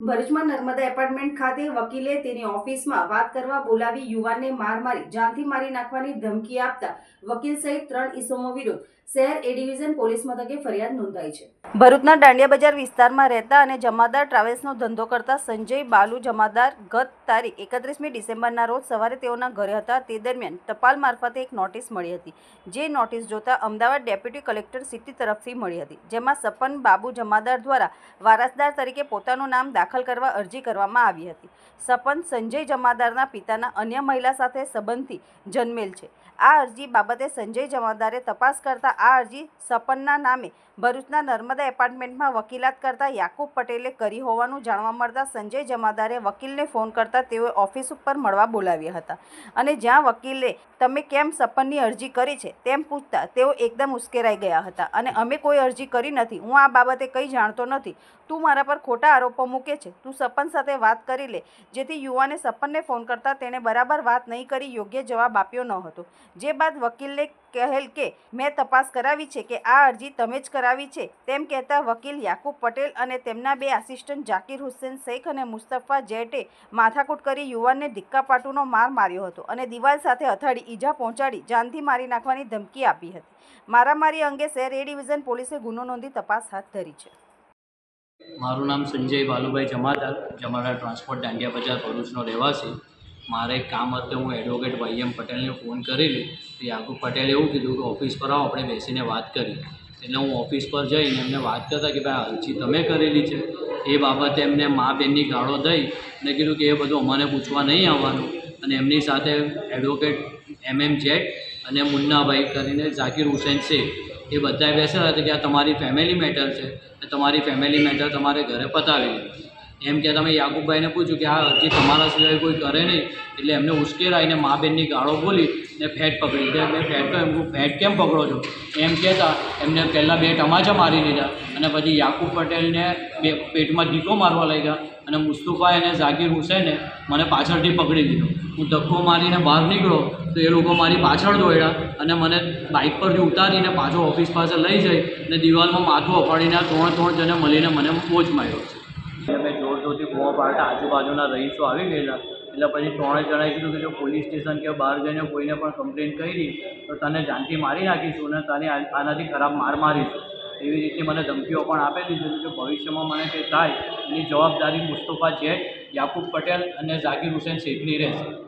ભરૂચમાં નર્મદા એપાર્ટમેન્ટ ખાતે વકીલે તેની ઓફિસમાં વાત કરવા બોલાવી યુવાનને માર મારી, જાનથી મારી નાખવાની ધમકી આપતા વકીલ સહિત ત્રણ ઇસમો વિરુદ્ધ શહેર એ ડિવિઝન પોલીસ મથકે ફરિયાદ નોંધાઈ છે. ભરૂચના દાંડિયા બજાર વિસ્તારમાં રહેતા અને જમાદાર ટ્રાવેલ્સનો ધંધો કરતા સંજય બાલુ જમાદાર ગત તારીખ એકત્રીસમી ડિસેમ્બરના રોજ સવારે તેઓના ઘરે હતા. તે દરમિયાન ટપાલ મારફતે એક નોટિસ મળી હતી, જે નોટિસ જોતા અમદાવાદ ડેપ્યુટી કલેક્ટર સિટી તરફથી મળી હતી, જેમાં સપન બાબુ જમાદાર દ્વારા વારસદાર તરીકે પોતાનું નામ દાખલ કરવા અરજી કરવામાં આવી હતી. સપન સંજય જમાદારના પિતાના અન્ય મહિલા સાથે સંબંધથી જન્મેલ છે. આ અરજી બાબતે સંજય જમાદારે તપાસ કરતા આ અરજી સપનના નામે ભરૂચના નર્મદા એપાર્ટમેન્ટમાં વકીલાત કરતા યાકુબ પટેલે કરી હોવાનું જાણવા મળતા સંજય જમાદારે વકીલને ફોન કરતા તેઓએ ઓફિસ ઉપર મળવા બોલાવ્યા હતા. અને જ્યાં વકીલે, તમે કેમ સપનની અરજી કરી છે? તેમ પૂછતા તેઓ એકદમ ઉશ્કેરાઈ ગયા હતા. અને અમે કોઈ અરજી કરી નથી. હું આ બાબતે કંઈ જાણતો નથી. તું મારા પર ખોટા આરોપો મૂકે છે. તું સપન સાથે વાત કરી લે. જેથી યુવાને સપનને ફોન કરતા તેણે બરાબર વાત નહીં કરી, યોગ્ય જવાબ આપ્યો ન હતો. જે બાદ વકીલે કહેલ કે, મેં તપાસ કરાવી છે કે આ અરજી તમે જ કરાવી છે. તેમ કહેતા વકીલ યાકુબ પટેલ અને તેમના બે આસિસ્ટન્ટ જાકીર હુસેન શેખ અને મુસ્તફા જેટે માથાકૂટ કરી યુવાનને ધિક્કાપાટુનો માર માર્યો હતો અને દિવાલ સાથે અથાડી ઈજા પહોંચાડી જાનથી મારી નાખવાની ધમકી આપી હતી. મારામારી અંગે શહેર એ ડિવિઝન પોલીસે ગુનો નોંધી તપાસ હાથ ધરી છે. મારું નામ સંજય બાલુભાઈ જમાદાર. જમાદાર ટ્રાન્સપોર્ટ દાંડિયા બજાર ભરૂચનો રહેવાસી. મારે એક કામ હતું, હું એડવોકેટ વાય એમ પટેલને ફોન કરેલી. તો યાકુબ પટેલે એવું કીધું કે ઓફિસ પર આવો, આપણે બેસીને વાત કરી. એટલે હું ઓફિસ પર જઈને એમને વાત કરતા કે ભાઈ અરજી તમે કરેલી છે. એ બાબતે એમને મા બેનની ગાળો દઈ. અને કીધું કે એ બધું અમારે પૂછવા નહીં આવવાનું. અને એમની સાથે એડવોકેટ એમ એમ જેટ અને મુન્નાભાઈ કરીને ઝાકીર હુસેન શેખ એ બધાએ બેસેલા હતા કે આ તમારી ફેમિલી મેટર છે તમારી ફેમિલી મેટર તમારે ઘરે પતાવી એમ કે તમે યાકુબભાઈને પૂછ્યું કે આ અરજી તમારા સિવાય કોઈ કરે નહીં, એટલે એમને ઉશ્કેરાઈને મા બેનની ગાળો બોલી ને ફેટ પકડી કે મેં ફેટ તો એમ ફેટ કેમ પકડો છો? એમ કહેતા, એમને પહેલાં બે ટમાચા મારી દીધા અને પછી યાકુબ પટેલને બે પેટમાં ધીકો મારવા લાગ્યા. અને મુસ્તુફા અને ઝાકીર હુસેને મને પાછળથી પકડી લીધો. હું ધક્કો મારીને બહાર નીકળ્યો તો એ લોકો મારી પાછળ દોડ્યા અને મને બાઇક પરથી ઉતારીને પાછો ઓફિસ પાસે લઈ જઈ અને દિવાલમાં માથું અફાડીને ત્રણ ત્રણ જણે મળીને મને મોજ માર્યો છે. અમે જોર જોરથી બૂમો પાડતા આજુબાજુના રહીશો આવી ગયેલા. એટલે પછી ત્રણે જણાએ કીધું કે જો પોલીસ સ્ટેશન કે બહાર જઈને કોઈને પણ કમ્પ્લેન કરી તો તને જાનથી મારી નાખીશું અને તને આનાથી ખરાબ માર મારીશું. એવી રીતે મને ધમકીઓ પણ આપેલી છે કે ભવિષ્યમાં મને કંઈ થાય એની જવાબદારી મુસ્તફા જેટ યાકુબ પટેલ અને ઝાકીર હુસેન શેખની રહેશે.